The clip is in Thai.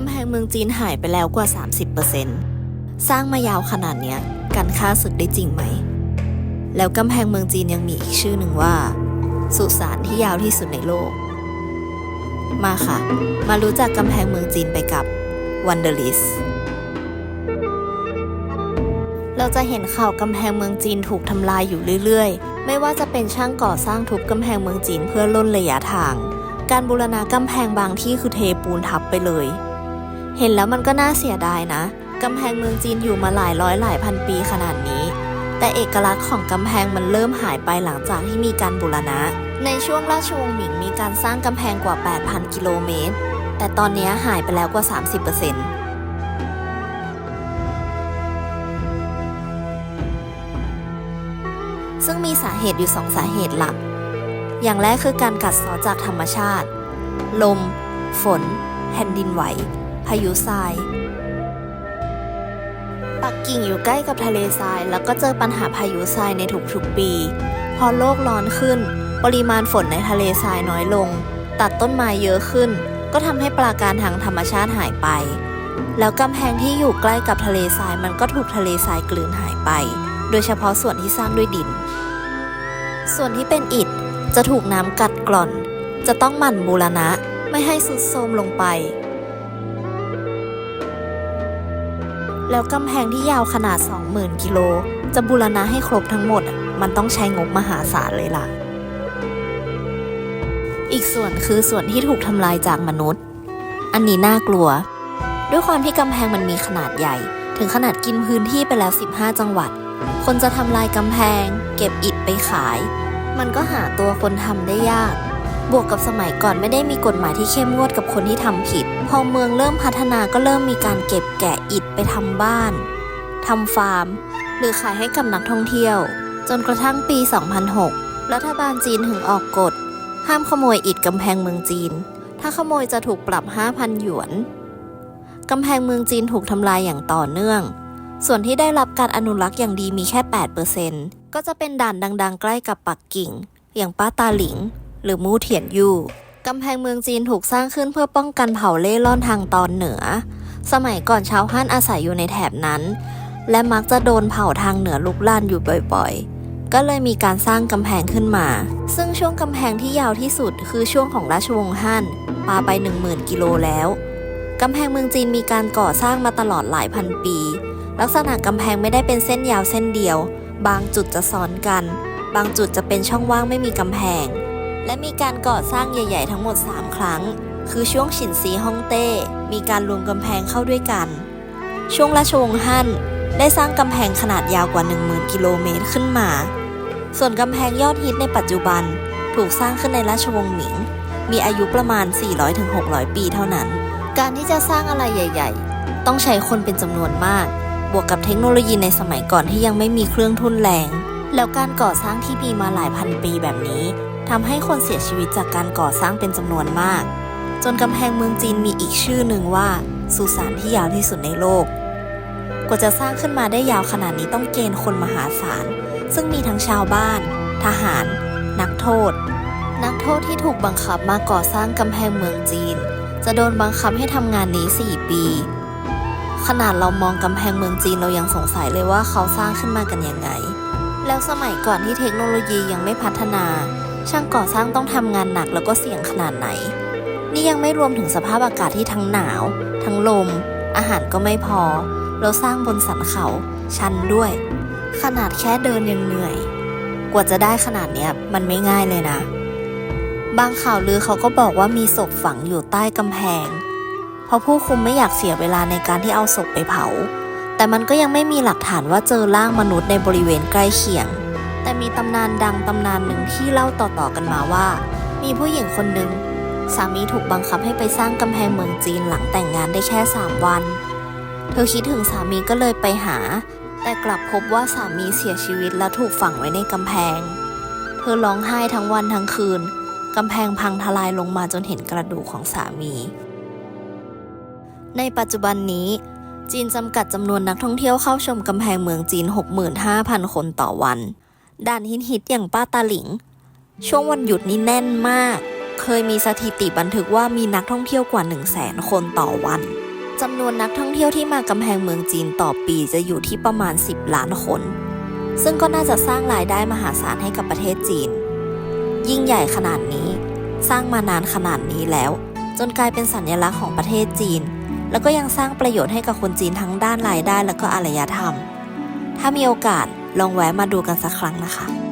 ำแพงเมืองจีนหายไปแล้วกว่า 30%สร้างมายาวขนาดเนี้ยการฆ่าศึกได้จริงไหม แล้วกำแพงเมืองจีนยังมีอีกชื่อหนึ่งว่า สุสานที่ยาวที่สุดในโลก มาค่ะ มารู้จักกำแพงเมืองจีนไปกับ Wonderlist เราจะเห็นข่าวกำแพงเมืองจีนถูกทำลายอยู่เรื่อยๆ ไม่ว่าจะเป็นช่างก่อสร้างทุบกำแพงเมืองจีนเพื่อล่นระยะทาง การบูรณะกำแพงบางที่คือเทปูนทับไปเลย เห็นแล้วมันก็น่าเสียดายนะ กำแพงเมืองจีนอยู่มาหลายร้อยหลายพันปีขนาดนี้ แต่เอกลักษณ์ของกำแพงมันเริ่มหายไปหลังจากที่มีการบูรณะ ในช่วงราชวงศ์หมิงมีการสร้างกำแพงกว่า 8,000 กิโลเมตร แต่ตอนนี้หายไปแล้วกว่า 30%ซึ่งมีสาเหตุอยู่สองสาเหตุหลัก อย่างแรกคือการกัดเซาะจากธรรมชาติ ลม ฝน แผ่นดินไหว พายุทราย ปักกิ่งอยู่ใกล้กับทะเลทราย แล้วก็เจอปัญหาพายุทรายในทุกๆปี พอโลกร้อนขึ้น ปริมาณฝนในทะเลทรายน้อยลง ตัดต้นไม้เยอะขึ้น ก็ทำให้ปราการทางธรรมชาติหายไป แล้วกำแพงที่อยู่ใกล้กับทะเลทรายมันก็ถูกทะเลทรายกลืนหายไป โดยเฉพาะส่วนที่สร้างด้วยดิน ส่วนที่เป็นอิฐจะถูกน้ำกัดกร่อน จะต้องหมั่นบูรณะไม่ให้สุดโทรมลงไป แล้วกำแพงที่ยาวขนาด 20,000 กิโล จะบูรณะให้ครบทั้งหมด มันต้องใช้งบมหาศาลเลยล่ะ อีกส่วนคือส่วนที่ถูกทำลายจากมนุษย์ อันนี้น่ากลัว ด้วยความที่กำแพงมันมีขนาดใหญ่ ถึงขนาดกินพื้นที่ไปแล้ว 15 จังหวัด คนจะทำลายกำแพง เก็บอิฐไปขาย มันก็หาตัวคนทำได้ยาก บวกกับสมัยก่อนไม่ได้มีกฎหมายที่เข้มงวดกับคนที่ทำผิด พอเมืองเริ่มพัฒนาก็เริ่มมีการเก็บแกะอิฐไปทำบ้านทำฟาร์ม หรือขายให้กับนักท่องเที่ยว จนกระทั่งปี 2006 รัฐบาลจีนถึงออกกฎ ห้ามขโมยอิฐกำแพงเมืองจีน ถ้าขโมยจะถูกปรับ 5,000 หยวนกำแพงเมืองจีนถูกทำลายอย่างต่อเนื่อง ส่วนที่ได้รับการอนุรักษ์อย่างดีมีแค่ 8%ก็จะเป็นด่านดัง ๆ ใกล้กับปักกิ่ง อย่างป้าตาหลิง หรือมูเถียนยู่กำแพงเมืองจีนถูกสร้างขึ้นเพื่อป้องกันเผ่าเล่ร่อนทางตอนเหนือ สมัยก่อนชาวฮั่นอาศัยอยู่ในแถบนั้น และมักจะโดนเผ่าทางเหนือลุกลานอยู่บ่อยๆ ก็เลยมีการสร้างกำแพงขึ้นมา ซึ่งช่วงกำแพงที่ยาวที่สุดคือช่วงของราชวงศ์ฮั่นปาไป 10,000 กิโลแล้วกำแพงเมืองจีนมีการก่อสร้างมาตลอดหลายพันปี ลักษณะกำแพงไม่ได้เป็นเส้นยาวเส้นเดียว บางจุดจะซ้อนกัน บางจุดจะเป็นช่องว่างไม่มีกำแพง และมีการก่อสร้างใหญ่ ๆ ทั้งหมด 3 ครั้ง คือช่วงฉินซีฮ่องเต้ มีการรวมกำแพงเข้าด้วยกัน ช่วงราชวงศ์ฮั่นได้สร้างกำแพงขนาดยาวกว่า 10,000 กิโลเมตรขึ้นมา ส่วนกำแพงยอดฮิตในปัจจุบันถูกสร้างขึ้นในราชวงศ์หมิง มีอายุประมาณ 400-600 ปีเท่านั้น การที่จะสร้างอะไรใหญ่ ๆ ต้องใช้คนเป็นจำนวนมาก บวกกับเทคโนโลยีในสมัยก่อนที่ยังไม่มีเครื่องทุ่นแรง แล้วการก่อสร้างที่มีมาหลายพันปีแบบนี้ ทำให้คนเสียชีวิตจากการก่อสร้างเป็นจำนวนมาก จนกำแพงเมืองจีนมีอีกชื่อหนึ่งว่าสุสานที่ยาวที่สุดในโลก กว่าจะสร้างขึ้นมาได้ยาวขนาดนี้ต้องเกณฑ์คนมหาศาล ซึ่งมีทั้งชาวบ้าน ทหาร นักโทษ นักโทษที่ถูกบังคับมาก่อสร้างกำแพงเมืองจีน จะโดนบังคับให้ทำงานนี้ 4 ปี ขนาดเรามองกำแพงเมืองจีนเรายังสงสัยเลยว่าเขาสร้างขึ้นมากันยังไง แล้วสมัยก่อนที่เทคโนโลยียังไม่พัฒนา ช่างก่อสร้างต้องทำงานหนักแล้วก็เสี่ยงขนาดไหน นี่ยังไม่รวมถึงสภาพอากาศที่ทั้งหนาว ทั้งลม อาหารก็ไม่พอเราสร้างบนสันเขาชันด้วย ขนาดแค่เดินยังเหนื่อย กว่าจะได้ขนาดเนี้ยมันไม่ง่ายเลยนะ บางข่าวลือเขาก็บอกว่ามีศพฝังอยู่ใต้กำแพง เพราะผู้คุมไม่อยากเสียเวลาในการที่เอาศพไปเผา แต่มันก็ยังไม่มีหลักฐานว่าเจอร่างมนุษย์ในบริเวณใกล้เคียง แต่มีตำนานดังตำนานหนึ่งที่เล่าต่อๆกันมาว่า มีผู้หญิงคนหนึ่งสามีถูกบังคับให้ไปสร้างกำแพงเมืองจีนหลังแต่งงานได้แค่3วัน เธอคิดถึงสามีก็เลยไปหา แต่กลับพบว่าสามีเสียชีวิตและถูกฝังไว้ในกำแพง เธอร้องไห้ทั้งวันทั้งคืนกำแพงพังทลายลงมาจนเห็นกระดูกของสามี ในปัจจุบันนี้ จีนจำกัดจำนวนนักท่องเที่ยวเข้าชมกำแพงเมืองจีน 65,000 คนต่อวัน ด่านฮิตฮิตๆอย่างป้าตาหลิง ช่วงวันหยุดนี่แน่นมาก เคยมีสถิติบันทึกว่ามีนักท่องเที่ยวกว่า 1 0 0 0 0 0คนต่อวันจำนวนนักท่องเที่ยวที่มากำแพงเมืองจีนต่อปีจะอยู่ที่ประมาณ 10 ล้านคน ซึ่งก็น่าจะสร้างรายได้มหาศาลให้กับประเทศจีน ยิ่งใหญ่ขนาดนี้ สร้างมานานขนาดนี้แล้ว จนกลายเป็นสัญลักษณ์ของประเทศจีน แล้วก็ยังสร้างประโยชน์ให้กับคนจีนทั้งด้านรายได้และก็อารยธรรม ถ้ามีโอกาส ลองแวะมาดูกันสักครั้งนะคะ